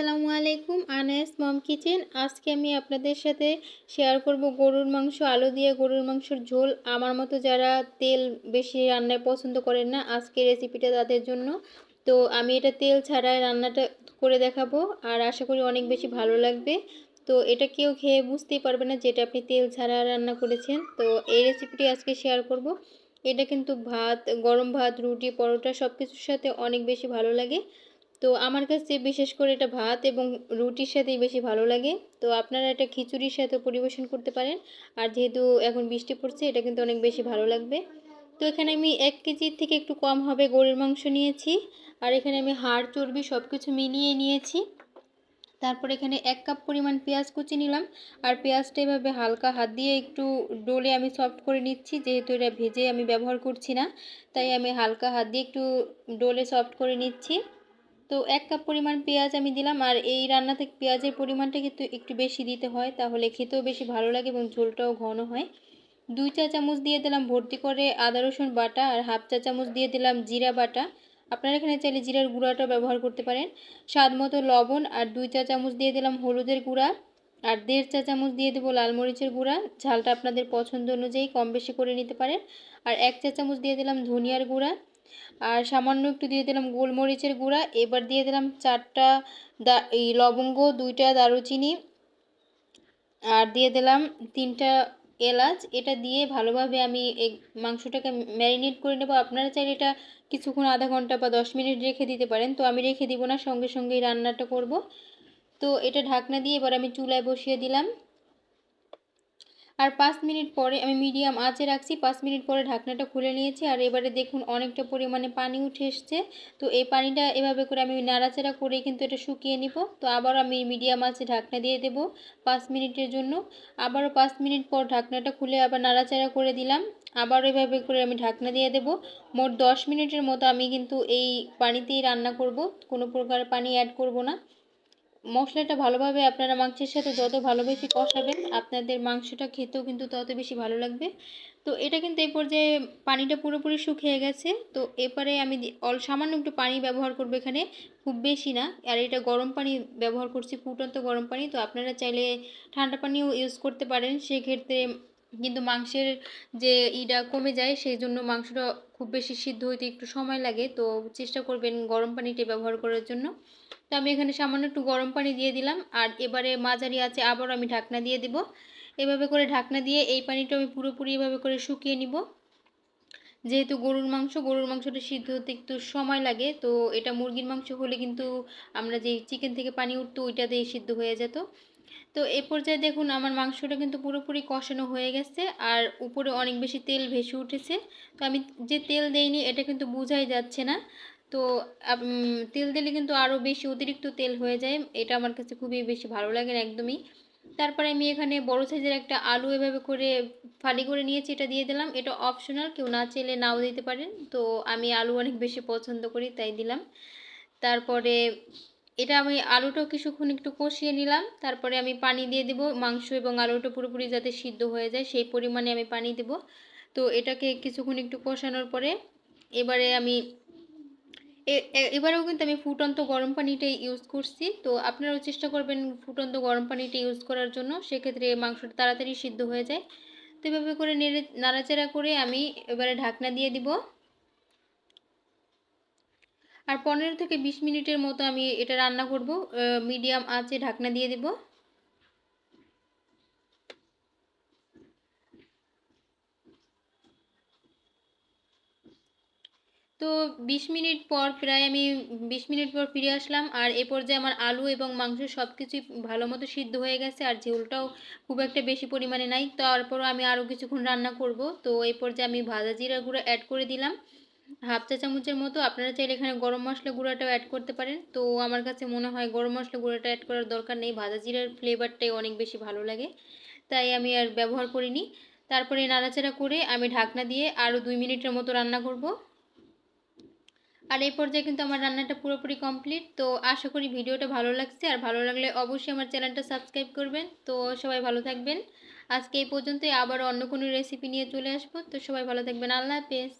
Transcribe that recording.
আসসালামু আলাইকুম আনাস মম কিচেন। আজকে আমি আপনাদের সাথে শেয়ার করব গরুর মাংস, আলু দিয়ে গরুর মাংসর ঝোল। আমার মতো যারা তেল বেশি রান্নায় পছন্দ করেন না, আজকে রেসিপিটা তাদের জন্য। তো আমি এটা তেল ছাড়াই রান্নাটা করে দেখাবো, আর আশা করি অনেক বেশি ভালো লাগবে। তো এটা কেউ খেয়ে বুঝতেই পারবে না যেটা আপনি তেল ছাড়া রান্না করেছেন। তো এই রেসিপিটি আজকে শেয়ার করব। এটা কিন্তু ভাত, গরম ভাত, রুটি, পরোটা সব কিছুর সাথে অনেক বেশি ভালো লাগে। তো আমার কাছে বিশেষ করে এটা ভাত এবং রুটির সাথেই বেশি ভালো লাগে। তো আপনারা এটা খিচুড়ির সাথে পরিবেশন করতে পারেন। আর যেহেতু এখন বৃষ্টি পড়ছে, এটা কিন্তু অনেক বেশি ভালো লাগবে। তো এখানে আমি এক কেজির থেকে একটু কম হবে গরুর মাংস নিয়েছি। আর এখানে আমি হাড়, চর্বি সব কিছু মিলিয়ে নিয়েছি। তারপর এখানে এক কাপ পরিমাণ পেঁয়াজ কুচি নিলাম। আর পেঁয়াজটা এভাবে হালকা হাত দিয়ে একটু ডোলে আমি সফট করে নিচ্ছি। যেহেতু এটা ভেজে আমি ব্যবহার করছি না, তাই আমি হালকা হাত দিয়ে একটু ডোলে সফট করে নিচ্ছি। তো এক কাপ পরিমাণ পেঁয়াজ আমি দিলাম, আর এই রান্নাতে পেঁয়াজের পরিমাণটা কিন্তু একটু বেশি দিতে হয়, তাহলে খেতেও বেশি ভালো লাগে এবং ঝোলটাও ঘন হয়। দুই চা চামচ দিয়ে দিলাম ভর্তি করে আদা, রসুন বাটা, আর হাফ চা চামচ দিয়ে দিলাম জিরা বাটা। আপনারা এখানে চাইলে জিরার গুঁড়াটাও ব্যবহার করতে পারেন। স্বাদ মতো লবণ, আর দুই চা চামচ দিয়ে দিলাম হলুদের গুঁড়া, আর দেড় চা চামচ দিয়ে দেবো লাল মরিচের গুঁড়া। ঝালটা আপনাদের পছন্দ অনুযায়ী কম বেশি করে নিতে পারেন। আর এক চা চামচ দিয়ে দিলাম ধনিয়ার গুঁড়া আর সামান্য একটু দিয়ে দিলাম গোলমরিচের গুঁড়া, এবার দিয়ে দিলাম চারটা দা, এই লবঙ্গ, দুইটা দারুচিনি, আর দিয়ে দিলাম তিনটা এলাচ। এটা দিয়ে ভালোভাবে আমি এই মাংসটাকে ম্যারিনেট করে নেব। আপনারা চাইলে এটা কিছুক্ষণ আধা ঘণ্টা বা দশ মিনিট রেখে দিতে পারেন। তো আমি রেখে দিব না, সঙ্গে সঙ্গেই রান্নাটা করব। তো এটা ঢাকনা দিয়ে এবার আমি চুলায় বসিয়ে দিলাম। আর পাঁচ মিনিট পরে আমি মিডিয়াম আঁচে রাখছি, পাঁচ মিনিট পরে ঢাকনাটা খুলে নিয়েছি। আর এবারে দেখুন অনেকটা পরিমাণে পানি উঠে এসছে। তো এই পানিটা এভাবে করে আমি নাড়াচাড়া করে কিন্তু এটা শুকিয়ে নিব। তো আবার আমি মিডিয়াম আঁচে ঢাকনা দিয়ে দেব পাঁচ মিনিটের জন্য। আবারও পাঁচ মিনিট পর ঢাকনাটা খুলে আবার নাড়াচাড়া করে দিলাম। আবার এভাবে করে আমি ঢাকনা দিয়ে দেব। মোট দশ মিনিটের মতো আমি কিন্তু এই পানিতেই রান্না করব। কোনো প্রকার পানি অ্যাড করব না। মশলাটা ভালোভাবে আপনারা মাংসের সাথে যত ভালোবেসে কষাবেন, আপনাদের মাংসটা খেতেও কিন্তু তত বেশি ভালো লাগবে। তো এটা কিন্তু এই পর্যায়ে পানিটা পুরোপুরি শুকিয়ে গেছে। তো এরপরে আমি অল, সামান্য একটু পানি ব্যবহার করব এখানে, খুব বেশি না। আর এটা গরম পানি ব্যবহার করছি, ফুটন্ত গরম পানি। তো আপনারা চাইলে ঠান্ডা পানিও ইউজ করতে পারেন। সেক্ষেত্রে কিন্তু মাংসের যে ইটা কমে যায় সেই জন্য মাংসটা খুব বেশি সিদ্ধ হইতে একটু সময় লাগে। তো চেষ্টা করবেন গরম পানিটা ব্যবহার করার জন্য। তো আমি এখানে সামান্য একটু গরম পানি দিয়ে দিলাম। আর এবারে মাঝারি আছে আবার আমি ঢাকনা দিয়ে দিব। এভাবে করে ঢাকনা দিয়ে এই পানিটা আমি পুরোপুরি এভাবে করে শুকিয়ে নিব। যেহেতু গরুর মাংস, গরুর মাংসটা সিদ্ধ হতে একটু সময় লাগে। তো এটা মুরগির মাংস হলে কিন্তু আমরা যে চিকেন থেকে পানি উঠতো ওইটাতেই সিদ্ধ হয়ে যেত। তো এ পর্যায়ে দেখুন আমার মাংসটা কিন্তু পুরোপুরি কষানো হয়ে গেছে আর উপরে অনেক বেশি তেল ভেসে উঠেছে। তো আমি যে তেল দেইনি এটা কিন্তু বোঝাই যাচ্ছে না। তো তেল দিলে কিন্তু আরও বেশি অতিরিক্ত তেল হয়ে যায়। এটা আমার কাছে খুবই বেশি ভালো লাগে না একদমই। তারপরে আমি এখানে বড় সাইজের একটা আলু এভাবে করে ফালি করে নিয়েছি, এটা দিয়ে দিলাম। এটা অপশনাল, কেউ না চাইলে নাও দিতে পারেন। তো আমি আলু অনেক বেশি পছন্দ করি, তাই দিলাম। তারপরে এটা আমি আলুটাও কিছুক্ষণ একটু কষিয়ে নিলাম। তারপরে আমি পানি দিয়ে দেব। মাংস এবং আলুটা পুরোপুরি যাতে সিদ্ধ হয়ে যায়, সেই পরিমাণে আমি পানি দেব। তো এটাকে কিছুক্ষণ একটু কষানোর পরে এবারে আমি এবারেও কিন্তু আমি ফুটন্ত গরম পানিটাই ইউজ করছি। তো আপনারাও চেষ্টা করবেন ফুটন্ত গরম পানিটা ইউজ করার জন্য। সেক্ষেত্রে মাংসটা তাড়াতাড়ি সিদ্ধ হয়ে যায়। তো এভাবে করে নেড়ে, নাড়াচাড়া করে আমি এবারে ঢাকনা দিয়ে দিব। আর পনেরো থেকে বিশ মিনিটের মতো আমি এটা রান্না করব। মিডিয়াম আঁচে ঢাকনা দিয়ে দিব। তো বিশ মিনিট পর প্রায় আমি বিশ মিনিট পর ফিরে আসলাম। আর এ পর্যায়ে আমার আলু এবং মাংস সব কিছুই ভালো মতো সিদ্ধ হয়ে গেছে আর ঝোলটাও খুব একটা বেশি পরিমাণে নাই। তারপরও আমি আরও কিছুক্ষণ রান্না করব। তো এই পর্যায়ে আমি ভাজা জিরা গুঁড়ো অ্যাড করে দিলাম। হাফ চা চামচের মতো। আপনারা চাইলে এখানে গরম মশলা গুঁড়াটাও অ্যাড করতে পারেন। তো আমার কাছে মনে হয় গরম মশলা গুঁড়াটা অ্যাড করার দরকার নেই। ভাজা জিরার ফ্লেভারটাই অনেক বেশি ভালো লাগে। তাই আমি আর ব্যবহার করিনি। তারপরে নাড়াচাড়া করে আমি ঢাকনা দিয়ে আরও দুই মিনিটের মতো রান্না করব। আর এই পর্যায়ে কিন্তু আমার রান্নাটা পুরোপুরি কমপ্লিট তো আশা করি ভিডিওটা ভালো লাগছে। আর ভালো লাগলে অবশ্যই আমার চ্যানেলটা সাবস্ক্রাইব করবেন। তো সবাই ভালো থাকবেন। আজকে এই পর্যন্তই। আবার অন্য কোনো রেসিপি নিয়ে চলে আসব। তো সবাই ভালো থাকবেন। আল্লাহ হাফেজ।